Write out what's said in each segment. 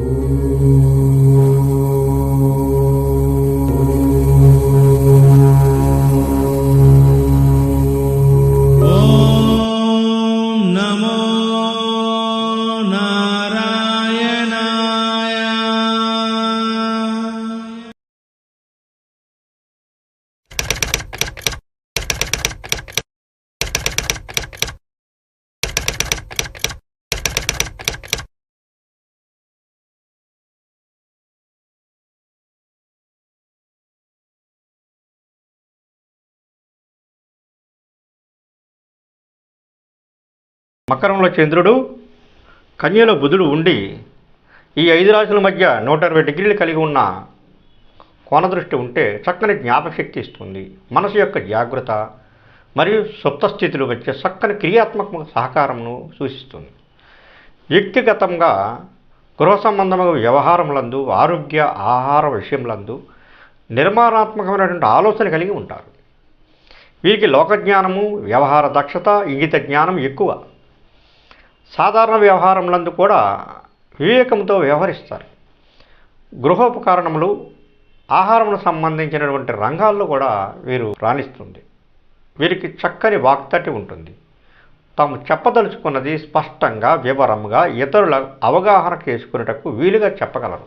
Ooh. మకరంలో చంద్రుడు కన్యలో బుధుడు ఉండి ఈ ఐదు రాశుల మధ్య నూట అరవై డిగ్రీలు కలిగి ఉన్న కోణదృష్టి ఉంటే చక్కని జ్ఞాపశక్తి ఇస్తుంది. మనసు యొక్క జాగ్రత్త మరియు సుప్త స్థితులు వచ్చే చక్కని క్రియాత్మక సహకారమును సూచిస్తుంది. వ్యక్తిగతంగా గృహ సంబంధమైన వ్యవహారములందు ఆరోగ్య ఆహార విషయములందు నిర్మాణాత్మకమైనటువంటి ఆలోచన కలిగి ఉంటారు. వీరికి లోకజ్ఞానము వ్యవహార దక్షత ఇంగిత జ్ఞానం ఎక్కువ. సాధారణ వ్యవహారములందు కూడా వివేకంతో వ్యవహరిస్తారు. గృహోపకరణములు ఆహారములకు సంబంధించినటువంటి రంగాల్లో కూడా వీరు రాణిస్తుంది. వీరికి చక్కని వాక్తటి ఉంటుంది. తాము చెప్పదలుచుకున్నది స్పష్టంగా వివరంగా ఇతరుల అవగాహన చేసుకునేటకు వీలుగా చెప్పగలరు.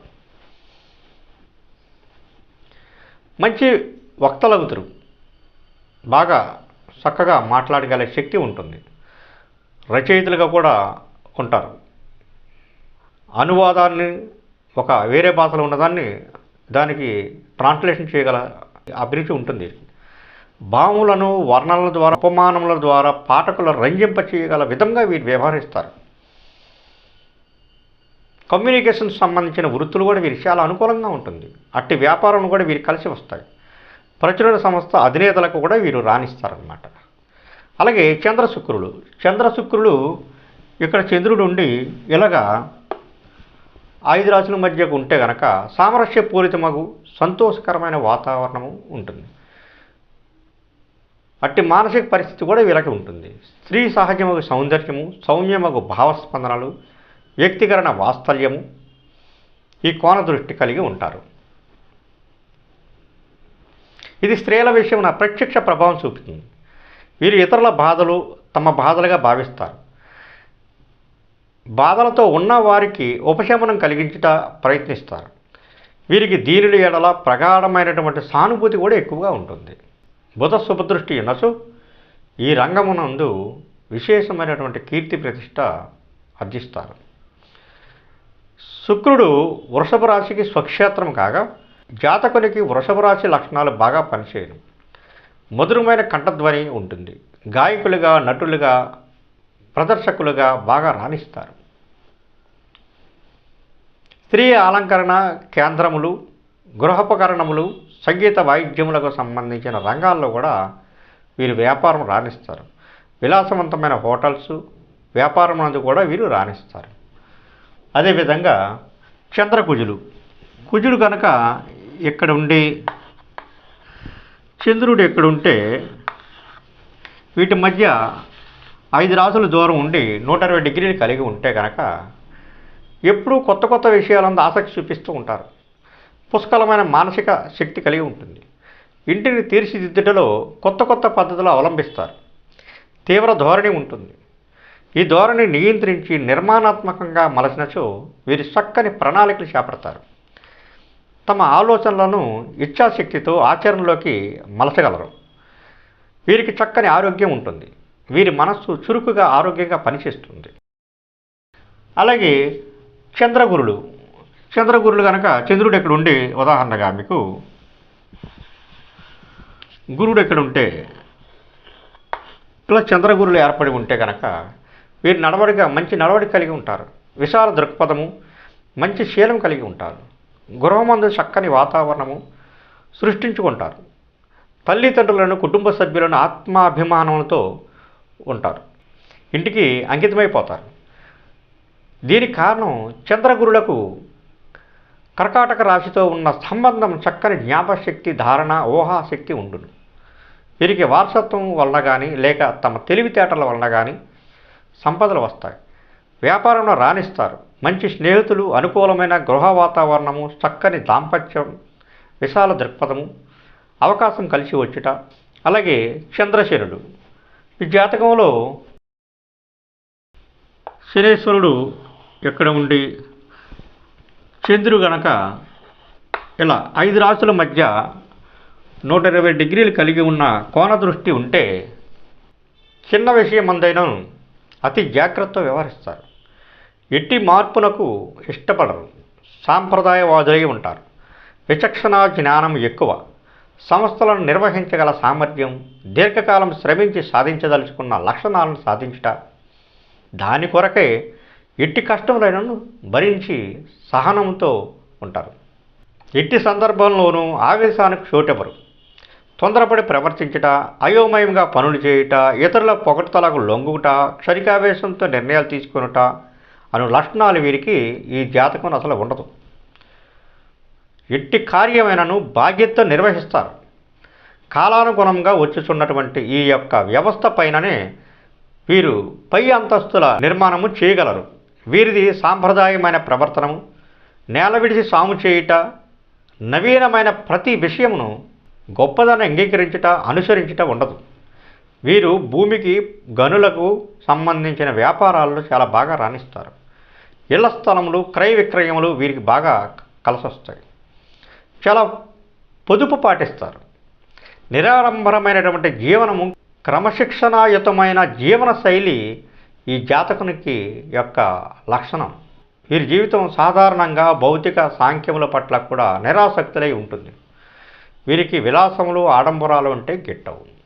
మంచి వక్తలగుతురు. బాగా చక్కగా మాట్లాడగల శక్తి ఉంటుంది. రచయితలుగా కూడా ఉంటారు. అనువాదాన్ని ఒక వేరే భాషలో ఉన్నదాన్ని దానికి ట్రాన్స్లేషన్ చేయగల అభిరుచి ఉంటుంది. భావములను వర్ణనల ద్వారా ఉపమానముల ద్వారా పాఠకుల రంజింప చేయగల విధంగా వీరు వ్యవహరిస్తారు. కమ్యూనికేషన్ సంబంధించిన వృత్తులు కూడా వీరికి చాలా అనుకూలంగా ఉంటుంది. అట్టి వ్యాపారం కూడా వీరికి కలిసి వస్తాయి. ప్రచురణ సంస్థ అధినేతలకు కూడా వీరు రాణిస్తారనమాట అలాగే చంద్ర శుక్రులు చంద్ర శుక్రులు ఇక్కడ చంద్రుడు ఉండి ఇలాగా ఐదు రాశుల మధ్యకు ఉంటే గనక సామరస్యపూరితమగు సంతోషకరమైన వాతావరణము ఉంటుంది. అట్టి మానసిక పరిస్థితి కూడా వీళ్ళకి ఉంటుంది. స్త్రీ సహజమగు సౌందర్యము సౌమ్యమగు భావస్పందనలు వ్యక్తికరణ వాత్సల్యము ఈ కోణ దృష్టి కలిగి ఉంటారు. ఇది స్త్రీల విషయమున ప్రత్యక్ష ప్రభావం చూపుతుంది. వీరు ఇతరుల బాధలు తమ బాధలుగా భావిస్తారు. బాధలతో ఉన్న వారికి ఉపశమనం కలిగించుట ప్రయత్నిస్తారు. వీరికి దీనుల ఎడల ప్రగాఢమైనటువంటి సానుభూతి కూడా ఎక్కువగా ఉంటుంది. బుధ శుభదృష్టి నసు ఈ రంగమునందు విశేషమైనటువంటి కీర్తి ప్రతిష్ట అర్జిస్తారు. శుక్రుడు వృషభ రాశికి స్వక్షేత్రం కాగా జాతకునికి వృషభ రాశి లక్షణాలు బాగా పనిచేయను. మధురమైన కంఠధ్వని ఉంటుంది. గాయకులుగా నటులుగా ప్రదర్శకులుగా బాగా రాణిస్తారు. స్త్రీ అలంకరణ కేంద్రములు గృహోపకరణములు సంగీత వాయిద్యములకు సంబంధించిన రంగాల్లో కూడా వీరు వ్యాపారం రాణిస్తారు. విలాసవంతమైన హోటల్స్ వ్యాపారం నందు కూడా వీరు రాణిస్తారు. అదేవిధంగా చంద్రకుజులు. కుజుడు కనుక ఇక్కడ ఉండి చంద్రుడు ఎక్కడుంటే వీటి మధ్య ఐదు రాసుల దూరం ఉండి నూట అరవై డిగ్రీలు కలిగి ఉంటే కనుక ఎప్పుడూ కొత్త కొత్త విషయాలందు ఆసక్తి చూపిస్తూ ఉంటారు. పుష్కలమైన మానసిక శక్తి కలిగి ఉంటుంది. ఇంటిని తీర్చిదిద్దుటలో కొత్త కొత్త పద్ధతులు అవలంబిస్తారు. తీవ్ర ధోరణి ఉంటుంది. ఈ ధోరణి నియంత్రించి నిర్మాణాత్మకంగా మలచినచో వీరి చక్కని ప్రణాళికలు చేపడతారు. తమ ఆలోచనలను ఇచ్ఛాశక్తితో ఆచరణలోకి మలచగలరు. వీరికి చక్కని ఆరోగ్యం ఉంటుంది. వీరి మనస్సు చురుకుగా ఆరోగ్యంగా పనిచేస్తుంది. అలాగే చంద్రగురులు చంద్రగురులు కనుక చంద్రుడు ఎక్కడ ఉదాహరణగా మీకు గురుడు ఎక్కడ ఉంటే ఇలా చంద్రగురులు ఏర్పడి ఉంటే కనుక వీరు నడవడిగా మంచి నడవడిక కలిగి ఉంటారు. విశాల దృక్పథము మంచి శీలం కలిగి ఉంటారు. గృహమందు చక్కని వాతావరణము సృష్టించుకుంటారు. తల్లిదండ్రులను కుటుంబ సభ్యులను ఆత్మాభిమానంతో ఉంటారు. ఇంటికి అంకితమైపోతారు. దీనికి కారణం చంద్రగురులకు కర్కాటక రాశితో ఉన్న సంబంధం చక్కని జ్ఞాపశక్తి ధారణ ఊహాశక్తి ఉండును. వీరికి వారసత్వం వలన కానీ లేక తమ తెలివితేటల వలన కానీ సంపదలు వస్తాయి. వ్యాపారంలో రాణిస్తారు. మంచి స్నేహితులు అనుకూలమైన గృహ వాతావరణము చక్కని దాంపత్యం విశాల దృక్పథము అవకాశం కలిసి వచ్చుట. అలాగే చంద్రశనుడు. ఈ జాతకంలో శనేశ్వరుడు ఎక్కడ ఉండి? చంద్రుడు గనక ఇలా ఐదు రాసుల మధ్య నూట ఇరవై డిగ్రీలు కలిగి ఉన్న కోణ దృష్టి ఉంటే చిన్న విషయం అందైనా అతి జాగ్రత్త వ్యవహరిస్తారు. ఎట్టి మార్పునకు ఇష్టపడరు. సాంప్రదాయవాదులై ఉంటారు. విచక్షణ జ్ఞానం ఎక్కువ. సంస్థలను నిర్వహించగల సామర్థ్యం దీర్ఘకాలం శ్రమించి సాధించదలుచుకున్న లక్షణాలను సాధించుట దాని కొరకే ఎట్టి కష్టములైనను భరించి సహనంతో ఉంటారు. ఎట్టి సందర్భంలోనూ ఆవేశానికి చోటెవరు తొందరపడి ప్రవర్తించుట అయోమయంగా పనులు చేయుట ఇతరుల పొగడ్తలకు లొంగుట క్షణికావేశంతో నిర్ణయాలు తీసుకొనుట అను లక్షణాలు వీరికి ఈ జాతకం అసలు ఉండదు. ఎట్టి కార్యమైనను బాధ్యత నిర్వహిస్తారు. కాలానుగుణంగా వచ్చుచున్నటువంటి ఈ యొక్క వ్యవస్థ పైననే వీరు పై అంతస్తుల నిర్మాణము చేయగలరు. వీరిది సాంప్రదాయమైన ప్రవర్తనము నేల విడిచి సాము చేయుట నవీనమైన ప్రతి విషయమును గొప్పదని అంగీకరించుట అనుసరించుట ఉండదు. వీరు భూమికి గనులకు సంబంధించిన వ్యాపారాల్లో చాలా బాగా రాణిస్తారు. ఇళ్ళ స్థలములు క్రయ విక్రయములు వీరికి బాగా కలిసొస్తాయి. చాలా పొదుపు పాటిస్తారు. నిరాడంబరమైనటువంటి జీవనము క్రమశిక్షణాయుతమైన జీవన శైలి ఈ జాతకునికి యొక్క లక్షణం. వీరి జీవితం సాధారణంగా భౌతిక సాంఖ్యముల పట్ల కూడా నిరాసక్తులై ఉంటుంది. వీరికి విలాసములు ఆడంబరాలు అంటే గిట్టవు.